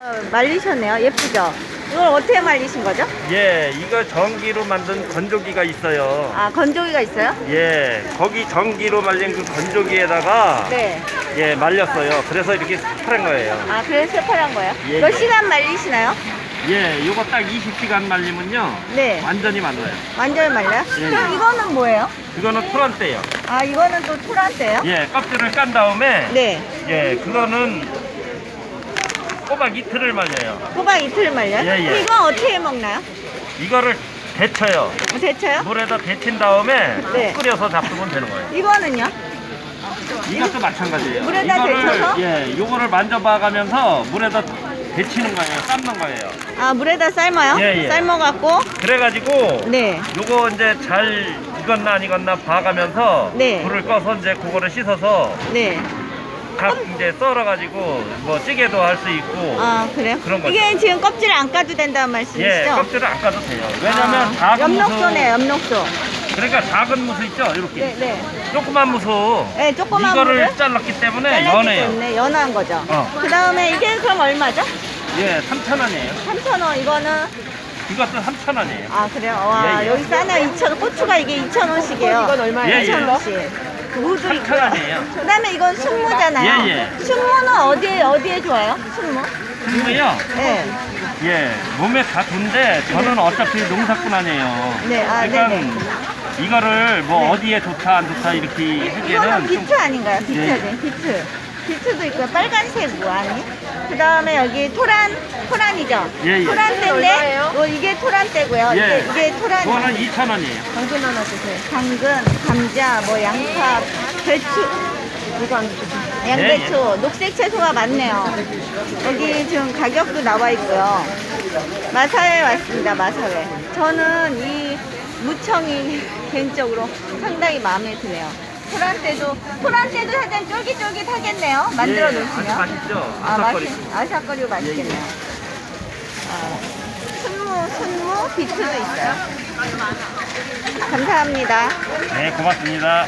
어, 말리셨네요. 예쁘죠? 이걸 어떻게 말리신 거죠? 예, 이거 전기로 만든 건조기가 있어요. 아, 건조기가 있어요? 예, 거기 전기로 말린 그 건조기에다가 네. 예 말렸어요. 그래서 이렇게 파란 거예요. 아, 그래서 새파란 거예요? 예, 몇 예. 시간 말리시나요? 예, 요거 딱 20시간 말리면요. 네. 완전히 말라요. 완전히 말려요? 예, 그럼 예. 이거는 뭐예요? 이거는 토란대요. 아, 이거는 또 토란대요? 예, 껍질을 깐 다음에 네. 예, 그거는 꼬박 이틀을 말려요. 호박 이틀 말려요? 예, 예. 이건 어떻게 해 먹나요? 이거를 데쳐요. 뭐 데쳐요? 물에다 데친 다음에 네. 끓여서 잡수면 되는 거예요. 이거는요? 이것도 마찬가지예요. 물에다 이거를, 데쳐서? 예, 요거를 만져봐가면서 물에다 데치는 거예요. 삶는 거예요. 아, 물에다 삶아요? 예, 예. 삶아갖고? 그래가지고 네. 요거 이제 잘 익었나 안 익었나 봐가면서 네. 불을 꺼서 이제 그거를 씻어서 네. 각 이제 썰어가지고 뭐 찌개도 할 수 있고 아, 그래요? 그런 거죠. 이게 지금 껍질 안 까도 된다는 말씀이시죠? 예 껍질을 안 까도 돼요. 왜냐면 아, 작은 엽록소네요, 무수 엽록소. 그러니까 작은 무수 있죠 이렇게 네, 네. 조그만 무수 네, 조그만 이거를 무를 잘랐기 때문에 연해요. 때문에 연한 거죠. 어. 그 다음에 이게 그럼 얼마죠? 예 3,000원이에요. 3,000원. 이거는, 이것도 3,000원이에요. 아, 그래요? 와, 예, 예. 여기 싸네요. 2,000원. 고추가 이게 2,000원씩이에요. 이건 얼마예요? 예, 예. 2,000원씩. 무도 있고요. 3,000원이에요. 그 다음에 이건 순무잖아요. 예, 예. 순무는 어디에, 어디에 좋아요? 순무? 근데요 네. 예 몸에 다 좋은데 저는 어차피 농사꾼 아니에요. 네, 아, 그러니까 네네. 이거를 뭐 네. 어디에 좋다 안 좋다 이렇게 이거는 하기에는 좀 비트 아닌가요? 비트, 예. 네, 비트. 비트도 있고요. 빨간색 무아니. 그 다음에 여기 토란, 토란이죠? 예, 예. 토란대인데, 어, 이게 토란대고요. 예. 이게, 이게 토란이. 그거는 2,000원이에요. 당근 하나 주세요. 당근, 감자, 뭐 양파, 배추. 이거 안 양배추, 예, 녹색 채소가 많네요. 여기 지금 가격도 나와 있고요. 마사회 왔습니다, 마사회. 저는 이 무청이 개인적으로 상당히 마음에 드네요. 토란대도, 토란대도 사실 쫄깃쫄깃하겠네요. 만들어 예, 놓으시면. 아주 맛있죠. 아, 맛이, 아삭거리고. 아삭거리고 맛있겠네요. 아, 순무, 순무, 비트도 있어요. 감사합니다. 네 고맙습니다.